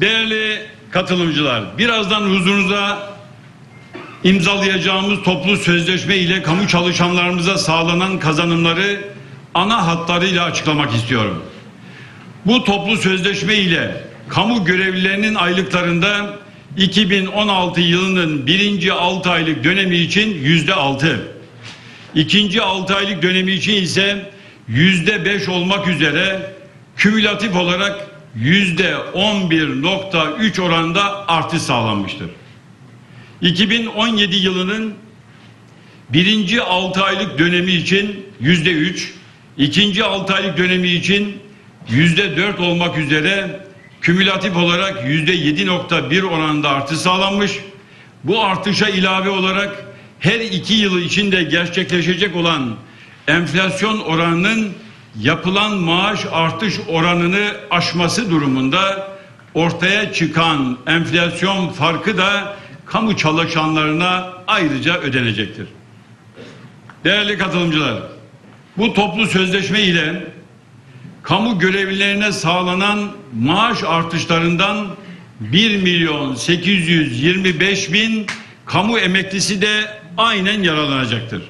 Değerli katılımcılar, birazdan huzurunuza imzalayacağımız toplu sözleşme ile kamu çalışanlarımıza sağlanan kazanımları ana hatlarıyla açıklamak istiyorum. Bu toplu sözleşme ile kamu görevlilerinin aylıklarında 2016 yılının birinci 6 aylık dönemi için yüzde altı, ikinci 6 aylık dönemi için ise yüzde beş olmak üzere kümülatif olarak yüzde 11.3 oranda artış sağlanmıştır. 2017 yılının birinci 6 aylık dönemi için yüzde üç, ikinci 6 aylık dönemi için yüzde dört olmak üzere kümülatif olarak yüzde 7.1 oranında artış sağlanmış. Bu artışa ilave olarak her iki yılı içinde gerçekleşecek olan enflasyon oranının yapılan maaş artış oranını aşması durumunda ortaya çıkan enflasyon farkı da kamu çalışanlarına ayrıca ödenecektir. Değerli katılımcılar, bu toplu sözleşme ile kamu görevlilerine sağlanan maaş artışlarından 1 milyon 825 bin kamu emeklisi de aynen yararlanacaktır.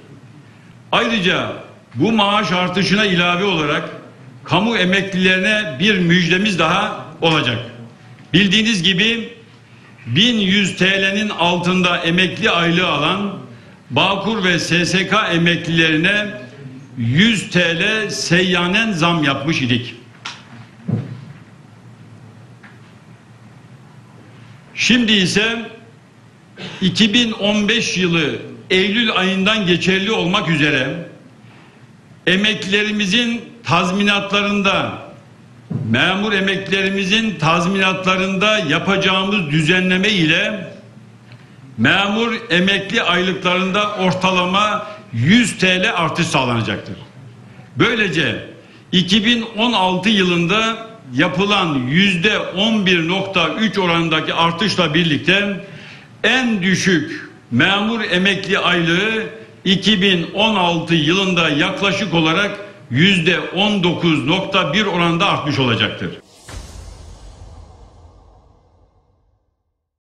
Ayrıca bu maaş artışına ilave olarak kamu emeklilerine bir müjdemiz daha olacak. Bildiğiniz gibi 1100 TL'nin altında emekli aylığı alan Bağkur ve SSK emeklilerine 100 TL seyyanen zam yapmış idik. Şimdi ise 2015 yılı Eylül ayından geçerli olmak üzere emeklilerimizin tazminatlarında memur emeklilerimizin tazminatlarında yapacağımız düzenleme ile memur emekli aylıklarında ortalama 100 TL artış sağlanacaktır. Böylece 2016 yılında yapılan yüzde 11.3 oranındaki artışla birlikte en düşük memur emekli aylığı 2016 yılında yaklaşık olarak yüzde 19.1 oranda artmış olacaktır.